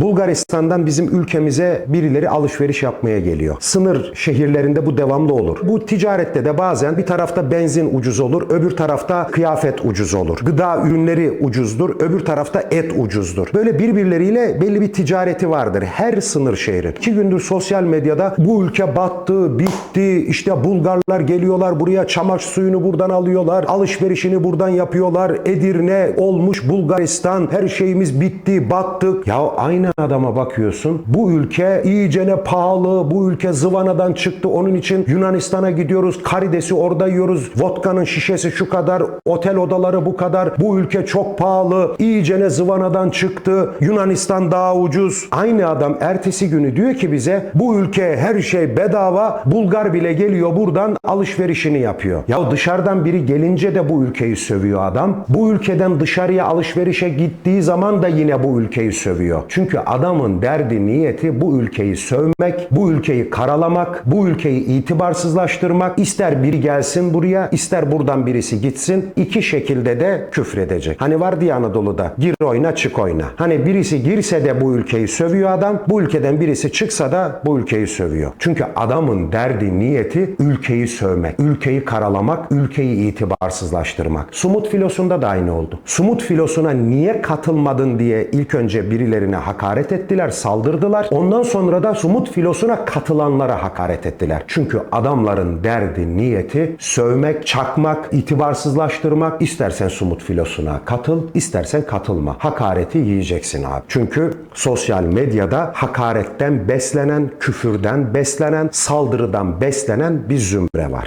Bulgaristan'dan bizim ülkemize birileri alışveriş yapmaya geliyor. Sınır şehirlerinde bu devamlı olur. Bu ticarette de bazen bir tarafta benzin ucuz olur, öbür tarafta kıyafet ucuz olur. Gıda ürünleri ucuzdur, öbür tarafta et ucuzdur. Böyle birbirleriyle belli bir ticareti vardır her sınır şehrin. İki gündür sosyal medyada bu ülke battı, bitti, işte Bulgarlar geliyorlar buraya çamaşır suyunu buradan alıyorlar, alışverişini buradan yapıyorlar, Edirne olmuş Bulgaristan, her şeyimiz bitti, battık. Ya aynı adama bakıyorsun, bu ülke iyicene pahalı, bu ülke zıvanadan çıktı, onun için Yunanistan'a gidiyoruz, karidesi orada yiyoruz, vodkanın şişesi şu kadar, otel odaları bu kadar, bu ülke çok pahalı, iyicene zıvanadan çıktı, Yunanistan daha ucuz. Aynı adam ertesi günü diyor ki bize bu ülke her şey bedava, Bulgar bile geliyor buradan alışverişini yapıyor. Ya dışarıdan biri gelince de bu ülkeyi sövüyor adam. Bu ülkeden dışarıya alışverişe gittiği zaman da yine bu ülkeyi sövüyor. Çünkü adamın derdi niyeti bu ülkeyi sövmek, bu ülkeyi karalamak, bu ülkeyi itibarsızlaştırmak. İster biri gelsin buraya, ister buradan birisi gitsin. İki şekilde de küfredecek. Hani var diye Anadolu'da gir oyna çık oyna. Hani birisi girse de bu ülkeyi sövüyor adam, bu ülkeden birisi çıksa da bu ülkeyi sövüyor. Çünkü adamın derdi niyeti ülkeyi sövmek, ülkeyi karalamak, ülkeyi itibarsızlaştırmak. Sumut filosunda da aynı oldu. Sumut filosuna niye katılmadın diye ilk önce birilerine hakaret ettiler, saldırdılar. Ondan sonra da Sumut filosuna katılanlara hakaret ettiler. Çünkü adamların derdi, niyeti sövmek, çakmak, itibarsızlaştırmak. İstersen Sumut filosuna katıl, istersen katılma. Hakareti yiyeceksin abi. Çünkü sosyal medyada hakaretten beslenen, küfürden beslenen, saldırıdan beslenen bir zümre var.